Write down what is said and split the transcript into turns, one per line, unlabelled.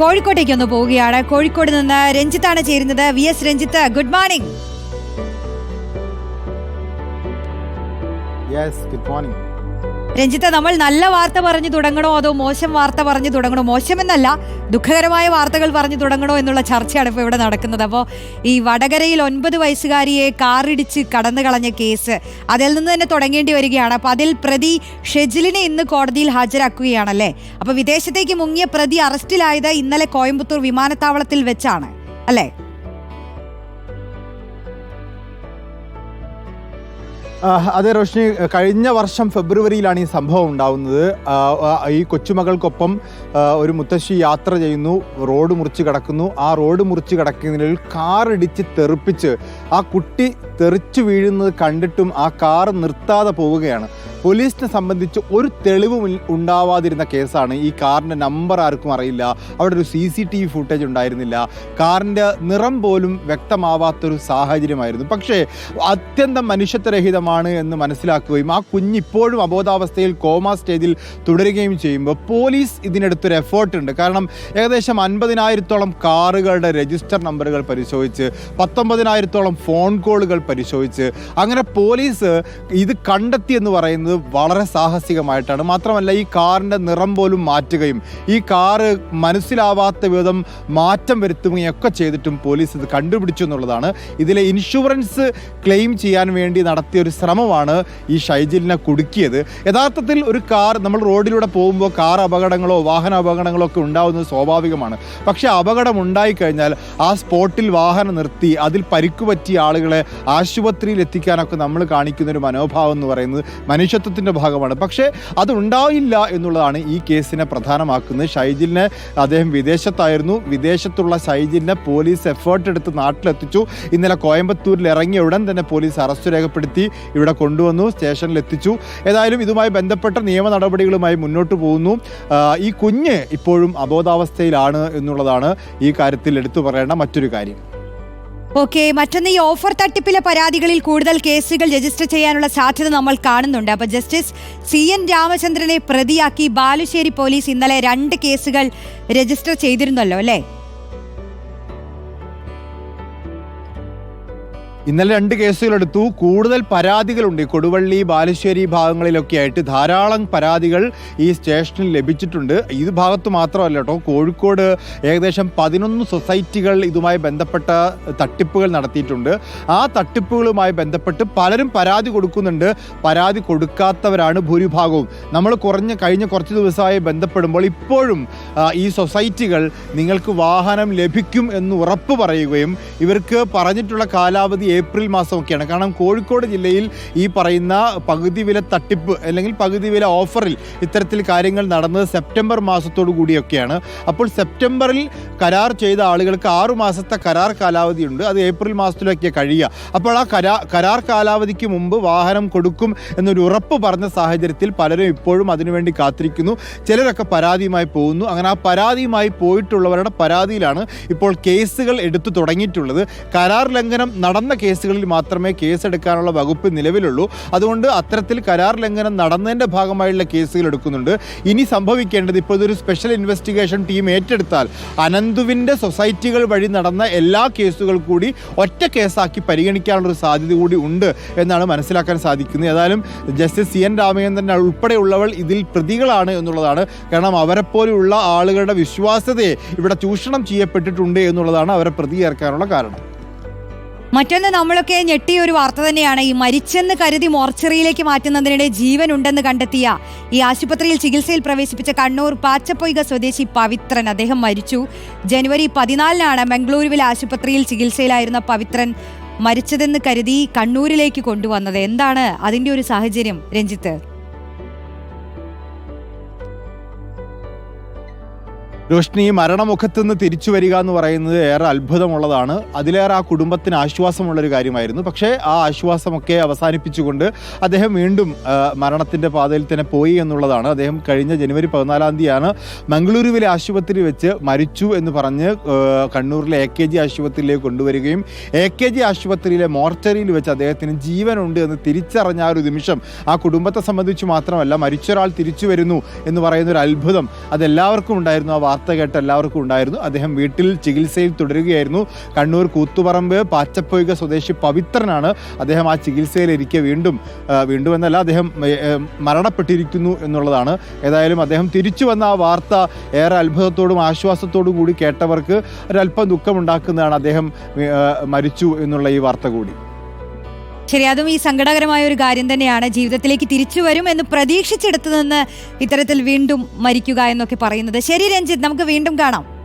കോഴിക്കോട്ടേക്ക് ഒന്ന് പോവുകയാണ്. കോഴിക്കോട് നിന്ന് രഞ്ജിത്താണ് ചേരുന്നത്. V S Ranjith good morning
yes good morning
Ranjith നമ്മൾ നല്ല വാർത്ത പറഞ്ഞു തുടങ്ങണോ അതോ മോശം വാർത്ത പറഞ്ഞു തുടങ്ങണോ? മോശമെന്നല്ല ദുഃഖകരമായ വാർത്തകൾ പറഞ്ഞു തുടങ്ങണോ എന്നുള്ള ചർച്ചയാണ് ഇപ്പോൾ ഇവിടെ നടക്കുന്നത്. അപ്പോൾ ഈ വടകരയിൽ ഒൻപത് വയസ്സുകാരിയെ കാറിടിച്ച് കടന്നു കളഞ്ഞ കേസ് അതിൽ നിന്ന് തന്നെ തുടങ്ങേണ്ടി വരികയാണ്. അപ്പോൾ അതിൽ പ്രതി ഷെജിലിനെ ഇന്ന് കോടതിയിൽ ഹാജരാക്കുകയാണല്ലേ? അപ്പോൾ വിദേശത്തേക്ക് മുങ്ങിയ പ്രതി അറസ്റ്റിലായത് ഇന്നലെ കോയമ്പത്തൂർ വിമാനത്താവളത്തിൽ വെച്ചാണ്. അല്ലേ?
അതെ റോഷിനി കഴിഞ്ഞ വർഷം ഫെബ്രുവരിയിലാണ് ഈ സംഭവം ഉണ്ടാവുന്നത്. ഈ കൊച്ചുമകൾക്കൊപ്പം ഒരു മുത്തശ്ശി യാത്ര ചെയ്യുന്നു റോഡ് മുറിച്ച് കിടക്കുന്നു. ആ റോഡ് മുറിച്ച് കിടക്കുന്നതിൽ കാറിടിച്ച് തെറിപ്പിച്ച് ആ കുട്ടി തെറിച്ചു വീഴുന്നത് കണ്ടിട്ടും ആ കാർ നിർത്താതെ പോവുകയാണ്. പോലീസിനെ സംബന്ധിച്ച് ഒരു തെളിവും ഉണ്ടാവാതിരുന്ന കേസാണ്. ഈ കാറിന്റെ നമ്പർ ആർക്കും അറിയില്ല. അവിടെ ഒരു C C T V footage ഉണ്ടായിരുന്നില്ല. കാറിന്റെ നിറം പോലും വ്യക്തമാവാത്തൊരു സാഹചര്യമായിരുന്നു. പക്ഷേ അത്യന്തം മനുഷ്യത്വരഹിതമാണ് എന്ന് മനസ്സിലാക്കുകയും ആ കുഞ്ഞ് ഇപ്പോഴും അബോധാവസ്ഥയിൽ കോമ സ്റ്റേജിൽ തുടരുകയും ചെയ്യുമ്പോൾ പോലീസ് ഇതിനെടുത്തൊരു എഫേർട്ട് ഉണ്ട്. കാരണം ഏകദേശം അൻപതിനായിരത്തോളം കാറുകളുടെ രജിസ്റ്റർ നമ്പറുകൾ പരിശോധിച്ച് പത്തൊമ്പതിനായിരത്തോളം ഫോൺ കോളുകൾ പരിശോധിച്ച് അങ്ങനെ പോലീസ് ഇത് കണ്ടെത്തി എന്ന് പറയുന്നത് വളരെ സാഹസികമായിട്ടാണ്. മാത്രമല്ല ഈ കാറിന്റെ നിറം പോലും മാറ്റുകയും ഈ കാറ് മനസ്സിലാവാത്ത വിധം മാറ്റം വരുത്തുകയൊക്കെ ചെയ്തിട്ടും പോലീസ് ഇത് കണ്ടുപിടിച്ചു എന്നുള്ളതാണ്. ഇതിലെ ഇൻഷുറൻസ് ക്ലെയിം ചെയ്യാൻ വേണ്ടി നടത്തിയ ഒരു ശ്രമമാണ് ഈ ഷൈജിലിനെ കുടുക്കിയത്. യഥാർത്ഥത്തിൽ ഒരു കാർ നമ്മൾ റോഡിലൂടെ പോകുമ്പോൾ കാർ അപകടങ്ങളോ വാഹന അപകടങ്ങളോ ഒക്കെ ഉണ്ടാവുന്നത് സ്വാഭാവികമാണ്. പക്ഷേ അപകടം ഉണ്ടായിക്കഴിഞ്ഞാൽ ആ സ്പോട്ടിൽ വാഹനം നിർത്തി അതിൽ പരിക്കുപറ്റിയ ആളുകളെ ആശുപത്രിയിൽ എത്തിക്കാനൊക്കെ നമ്മൾ കാണിക്കുന്ന ഒരു മനോഭാവം എന്ന് പറയുന്നത് മനുഷ്യത്വത്തിന്റെ ഭാഗമാണ്. പക്ഷേ അത് ഉണ്ടായില്ല എന്നുള്ളതാണ് ഈ കേസിനെ പ്രധാനമാക്കുന്നത്. ഷൈജിലിനെ അദ്ദേഹം വിദേശത്തായിരുന്നു. വിദേശത്തുള്ള ഷൈജിലിനെ പോലീസ് എഫേർട്ട് എടുത്ത് നാട്ടിലെത്തിച്ചു. ഇന്നലെ കോയമ്പത്തൂരിൽ ഇറങ്ങിയ ഉടൻ തന്നെ പോലീസ് അറസ്റ്റ് രേഖപ്പെടുത്തി ഇവിടെ കൊണ്ടുവന്നു സ്റ്റേഷനിൽ എത്തിച്ചു ഏതായാലും ഇതുമായി ബന്ധപ്പെട്ട നിയമ നടപടികളുമായി മുന്നോട്ട് പോകുന്നു. ഈ കുഞ്ഞ് ഇപ്പോഴും അബോധാവസ്ഥയിലാണ് എന്നുള്ളതാണ് ഈ കാര്യത്തിൽ എടുത്തു പറയേണ്ട മറ്റൊരു കാര്യം.
ഓക്കെ മറ്റൊന്ന് ഈ ഓഫർ തട്ടിപ്പിലെ പരാതികളിൽ കൂടുതൽ കേസുകൾ രജിസ്റ്റർ ചെയ്യാനുള്ള സാധ്യത നമ്മൾ കാണുന്നുണ്ട്. അപ്പൊ ജസ്റ്റിസ് സി എൻ രാമചന്ദ്രനെ പ്രതിയാക്കി ബാലുശ്ശേരി പോലീസ് ഇന്നലെ രണ്ട് കേസുകൾ രജിസ്റ്റർ ചെയ്തിരുന്നല്ലോ അല്ലേ?
ഇന്നലെ രണ്ട് കേസുകളെടുത്തു കൂടുതൽ പരാതികളുണ്ട്. കൊടുവള്ളി ബാലുശ്ശേരി ഭാഗങ്ങളിലൊക്കെ ആയിട്ട് ധാരാളം പരാതികൾ ഈ സ്റ്റേഷനിൽ ലഭിച്ചിട്ടുണ്ട്. ഇത് ഭാഗത്ത് മാത്രമല്ല കേട്ടോ. കോഴിക്കോട് ഏകദേശം പതിനൊന്ന് സൊസൈറ്റികൾ ഇതുമായി ബന്ധപ്പെട്ട തട്ടിപ്പുകൾ നടത്തിയിട്ടുണ്ട്. ആ തട്ടിപ്പുകളുമായി ബന്ധപ്പെട്ട് പലരും പരാതി കൊടുക്കുന്നുണ്ട്. പരാതി കൊടുക്കാത്തവരാണ് ഭൂരിഭാഗവും. നമ്മൾ കുറഞ്ഞ കഴിഞ്ഞ കുറച്ച് ദിവസമായി ബന്ധപ്പെടുമ്പോൾ ഇപ്പോഴും ഈ സൊസൈറ്റികൾ നിങ്ങൾക്ക് വാഹനം ലഭിക്കും എന്ന് ഉറപ്പ് പറയുകയും ഇവർക്ക് പറഞ്ഞിട്ടുള്ള കാലാവധി ഏപ്രിൽ മാസമൊക്കെയാണ്. കാരണം കോഴിക്കോട് ജില്ലയിൽ ഈ പറയുന്ന പകുതി വില തട്ടിപ്പ് അല്ലെങ്കിൽ പകുതി വില ഓഫറിൽ ഇത്തരത്തിൽ കാര്യങ്ങൾ നടന്നത് സെപ്റ്റംബർ മാസത്തോടു കൂടിയൊക്കെയാണ്. അപ്പോൾ സെപ്റ്റംബറിൽ കരാർ ചെയ്ത ആളുകൾക്ക് ആറു മാസത്തെ കരാർ കാലാവധിയുണ്ട്. അത് ഏപ്രിൽ മാസത്തിലൊക്കെ കഴിയുക. അപ്പോൾ ആ കരാ കരാർ കാലാവധിക്ക് മുമ്പ് വാഹനം കൊടുക്കും എന്നൊരു ഉറപ്പ് പറഞ്ഞ സാഹചര്യത്തിൽ പലരും ഇപ്പോഴും അതിനുവേണ്ടി കാത്തിരിക്കുന്നു. ചിലരൊക്കെ പരാതിയുമായി പോകുന്നു. അങ്ങനെ ആ പരാതിയുമായി പോയിട്ടുള്ളവരുടെ പരാതിയിലാണ് ഇപ്പോൾ കേസുകൾ എടുത്തു തുടങ്ങിയിട്ടുള്ളത്. കരാർ ലംഘനം നടന്ന കേസുകളിൽ മാത്രമേ കേസെടുക്കാനുള്ള വകുപ്പ് നിലവിലുള്ളൂ. അതുകൊണ്ട് അത്തരത്തിൽ കരാർ ലംഘനം നടന്നതിന്റെ ഭാഗമായുള്ള കേസുകൾ എടുക്കുന്നുണ്ട്. ഇനി സംഭവിക്കേണ്ടത് ഇപ്പോൾ ഇതൊരു സ്പെഷ്യൽ ഇൻവെസ്റ്റിഗേഷൻ ടീം ഏറ്റെടുത്താൽ അനന്തുവിന്റെ സൊസൈറ്റികൾ വഴി നടന്ന എല്ലാ കേസുകൾ കൂടി ഒറ്റ കേസാക്കി പരിഗണിക്കാനുള്ളൊരു സാധ്യത കൂടി ഉണ്ട് എന്നാണ് മനസ്സിലാക്കാൻ സാധിക്കുന്നത്. ഏതായാലും ജസ്റ്റിസ് സി എൻ രാമചന്ദ്രൻ ഉൾപ്പെടെയുള്ളവൾ ഇതിൽ പ്രതികളാണ് എന്നുള്ളതാണ്. കാരണം അവരെപ്പോലെയുള്ള ആളുകളുടെ വിശ്വാസ്യതയെ ഇവിടെ ചൂഷണം ചെയ്യപ്പെട്ടിട്ടുണ്ട് എന്നുള്ളതാണ് അവരെ പ്രതി ഏർക്കാനുള്ള കാരണം.
മറ്റൊന്ന് നമ്മളൊക്കെ ഞെട്ടിയ ഒരു വാർത്ത തന്നെയാണ്. ഈ മരിച്ചെന്ന് കരുതി മോർച്ചറിയിലേക്ക് മാറ്റുന്നതിനിടെ ജീവൻ ഉണ്ടെന്ന് കണ്ടെത്തിയ ഈ ആശുപത്രിയിൽ ചികിത്സയിൽ പ്രവേശിപ്പിച്ച കണ്ണൂർ പാച്ചപ്പൊയ്ക സ്വദേശി പവിത്രൻ. അദ്ദേഹം മരിച്ചു. ജനുവരി പതിനാലിനാണ് മംഗളൂരുവിലെ ആശുപത്രിയിൽ ചികിത്സയിലായിരുന്ന പവിത്രൻ മരിച്ചതെന്ന് കരുതി കണ്ണൂരിലേക്ക് കൊണ്ടുവന്നത്. എന്താണ് അതിന്റെ ഒരു സാഹചര്യം രഞ്ജിത്ത്?
രോഷ്നി മരണമുഖത്ത് നിന്ന് തിരിച്ചു വരിക എന്ന് പറയുന്നത് ഏറെ അത്ഭുതമുള്ളതാണ്. അതിലേറെ ആ കുടുംബത്തിന് ആശ്വാസമുള്ളൊരു കാര്യമായിരുന്നു. പക്ഷേ ആ ആശ്വാസമൊക്കെ അവസാനിപ്പിച്ചുകൊണ്ട് അദ്ദേഹം വീണ്ടും മരണത്തിന്റെ പാതയിൽ തന്നെ പോയി എന്നുള്ളതാണ്. അദ്ദേഹം കഴിഞ്ഞ ജനുവരി പതിനാലാം തീയതിയാണ് മംഗളൂരുവിലെ ആശുപത്രി വെച്ച് മരിച്ചു എന്ന് പറഞ്ഞ് കണ്ണൂരിലെ എ കെ ജി ആശുപത്രിയിലേക്ക് കൊണ്ടുവരികയും എ കെ ജി ആശുപത്രിയിലെ മോർച്ചറിയിൽ വെച്ച് അദ്ദേഹത്തിന് ജീവനുണ്ട് എന്ന് തിരിച്ചറിഞ്ഞ ആ ഒരു നിമിഷം ആ കുടുംബത്തെ സംബന്ധിച്ച് മാത്രമല്ല മരിച്ചൊരാൾ തിരിച്ചു വരുന്നു എന്ന് പറയുന്ന ഒരു അത്ഭുതം അതെല്ലാവർക്കും ഉണ്ടായിരുന്നു ആ വാർത്ത കേട്ട് എല്ലാവർക്കും ഉണ്ടായിരുന്നു. അദ്ദേഹം വീട്ടിൽ ചികിത്സയിൽ തുടരുകയായിരുന്നു. കണ്ണൂർ കൂത്തുപറമ്പ് പാച്ചപ്പൊയ്ക സ്വദേശി പവിത്രനാണ് അദ്ദേഹം ആ ചികിത്സയിലിരിക്കെ വീണ്ടും വീണ്ടും എന്നല്ല അദ്ദേഹം മരണപ്പെട്ടിരിക്കുന്നു എന്നുള്ളതാണ്. ഏതായാലും അദ്ദേഹം തിരിച്ചു വന്ന ആ വാർത്ത ഏറെ അത്ഭുതത്തോടും ആശ്വാസത്തോടും കൂടി കേട്ടവർക്ക് ഒരല്പം ദുഃഖമുണ്ടാക്കുന്നതാണ് അദ്ദേഹം മരിച്ചു എന്നുള്ള ഈ വാർത്ത കൂടി.
ശരി അതും ഈ സങ്കടകരമായ ഒരു കാര്യം തന്നെയാണ്. ജീവിതത്തിലേക്ക് തിരിച്ചു വരും എന്ന് പ്രതീക്ഷിച്ചെടുത്തു നിന്ന് ഇത്തരത്തിൽ വീണ്ടും മരിക്കുക എന്നൊക്കെ പറയുന്നത്. ശരി രഞ്ജിത്ത് നമുക്ക് വീണ്ടും കാണാം.